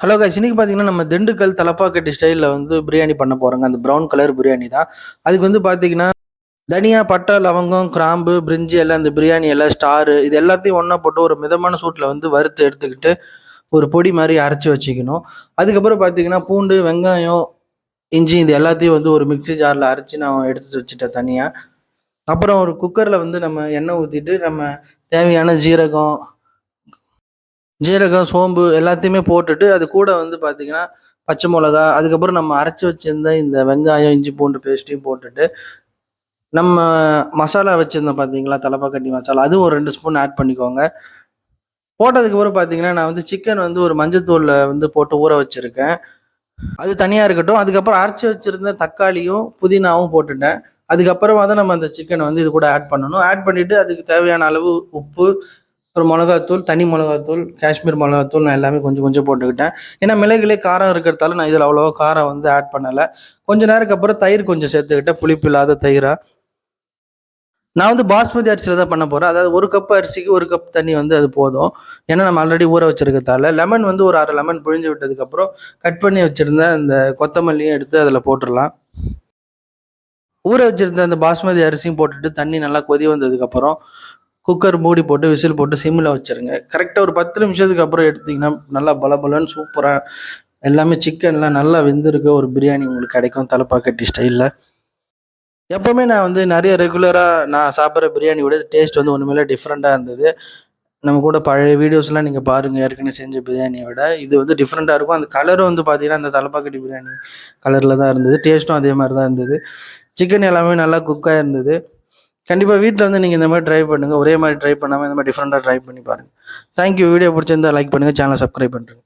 Hello guys இன்றைக்கி பார்த்தீங்கன்னா நம்ம திண்டுக்கல் தலப்பாக்கட்டி ஸ்டைலில் வந்து பிரியாணி பண்ண போகிறோங்க அந்த ப்ரௌன் கலர் பிரியாணி தான். அதுக்கு வந்து பார்த்தீங்கன்னா தனியா பட்டை லவங்கம் கிராம்பு பிரிஞ்சி எல்லாம் இந்த பிரியாணி எல்லாம் ஸ்டாரு இது எல்லாத்தையும் ஒன்றா போட்டு ஒரு மிதமான சூட்டில் வந்து வறுத்து எடுத்துக்கிட்டு ஒரு பொடி மாதிரி அரைச்சி வச்சுக்கணும். அதுக்கப்புறம் பார்த்தீங்கன்னா பூண்டு வெங்காயம் இஞ்சி இது எல்லாத்தையும் வந்து ஒரு மிக்ஸி ஜாரில் அரைச்சி நான் எடுத்து வச்சுட்டேன் தனியாக அப்புறம் ஒரு குக்கரில் வந்து நம்ம எண்ணெய் ஊற்றிட்டு நம்ம தேவையான ஜீரகம் ஜீரகம் சோம்பு எல்லாத்தையுமே போட்டுட்டு அது கூட வந்து பார்த்தீங்கன்னா பச்சை மிளகா அதுக்கப்புறம் நம்ம அரைச்சி வச்சிருந்த இந்த வெங்காயம் இஞ்சி பூண்டு பேஸ்ட்டையும் போட்டுட்டு நம்ம மசாலா வச்சுருந்தோம் பார்த்தீங்களா தலப்பாக்கட்டி மசாலா அதுவும் ஒரு ரெண்டு ஸ்பூன் ஆட் பண்ணிக்கோங்க. போட்டதுக்கப்புறம் பார்த்தீங்கன்னா நான் வந்து சிக்கன் வந்து ஒரு மஞ்சத்தூளில் வந்து போட்டு ஊற வச்சுருக்கேன். அது தனியாக இருக்கட்டும். அதுக்கப்புறம் அரைச்சி வச்சுருந்த தக்காளியும் புதினாவும் போட்டுட்டேன். அதுக்கப்புறமா தான் நம்ம அந்த சிக்கனை வந்து இது கூட ஆட் பண்ணணும். ஆட் பண்ணிவிட்டு அதுக்கு தேவையான அளவு உப்பு ஒரு மிளகாத்தூள் தனி மிளகாத்தூள் காஷ்மீர் மிளகாத்தூள் நான் எல்லாமே கொஞ்சம் கொஞ்சம் போட்டுக்கிட்டேன். ஏன்னா மிளகுலே காரம் இருக்கிறதால நான் இதில் அவ்வளோவா காரம் வந்து ஆட் பண்ணலை. கொஞ்ச நேரத்துக்கு அப்புறம் தயிர் கொஞ்சம் சேர்த்துக்கிட்டேன். புளிப்பு இல்லாத தயிராக நான் வந்து பாஸ்மதி அரிசியில் தான் பண்ண போகிறேன் அதாவது ஒரு கப் அரிசிக்கு ஒரு கப் தண்ணி வந்து அது போதும். ஏன்னா நம்ம ஆல்ரெடி ஊற வச்சிருக்கிறதால. லெமன் வந்து ஒரு அரை லெமன் பிழிஞ்சு விட்டதுக்கப்புறம் கட் பண்ணி வச்சுருந்த அந்த கொத்தமல்லியும் எடுத்து அதில் போட்டுடலாம். ஊற வச்சிருந்த அந்த பாஸ்மதி அரிசியும் போட்டுட்டு தண்ணி நல்லா கொதி வந்ததுக்கப்புறம் குக்கர் மூடி போட்டு விசில் போட்டு சிம்மில் வச்சிருங்க. கரெக்டாக ஒரு பத்து நிமிஷத்துக்கு அப்புறம் எடுத்தீங்கன்னா நல்லா பலபலன்னு சூப்பராக எல்லாமே சிக்கன்லாம் நல்லா வெந்திருக்க ஒரு பிரியாணி உங்களுக்கு கிடைக்கும் தலைப்பாக்கட்டி ஸ்டைலில் எப்போவுமே நான் வந்து நிறைய ரெகுலராக நான் சாப்பிட்ற பிரியாணி விட டேஸ்ட் வந்து ஒன்றுமே டிஃப்ரெண்ட்டாக இருந்தது. நம்ம கூட பழைய வீடியோஸ்லாம் நீங்கள் பாருங்கள் ஏற்கனவே செஞ்ச பிரியாணியை விட. இது வந்து டிஃப்ரெண்ட்டாக இருக்கும். அந்த கலரும் வந்து பார்த்தீங்கன்னா அந்த தலப்பாக்கட்டி பிரியாணி கலரில் தான் இருந்தது. டேஸ்ட்டும் அதே மாதிரி தான் இருந்தது. சிக்கன் எல்லாமே நல்லா குக்காக இருந்தது. கண்டிப்பாக வீட்டில் வந்து நீங்கள் இந்த மாதிரி ட்ரை பண்ணுங்கள் ஒரே மாதிரி ட்ரை பண்ணாமல் இந்த மாதிரி டிஃப்ரெண்ட்டாக ட்ரை பண்ணி பாருங்கள் தேங்க்யூ வீடியோ பிடிச்சிருந்தா லைக் பண்ணுங்கள் சேனலை சப்ஸ்கிரைப் பண்ணுறேன்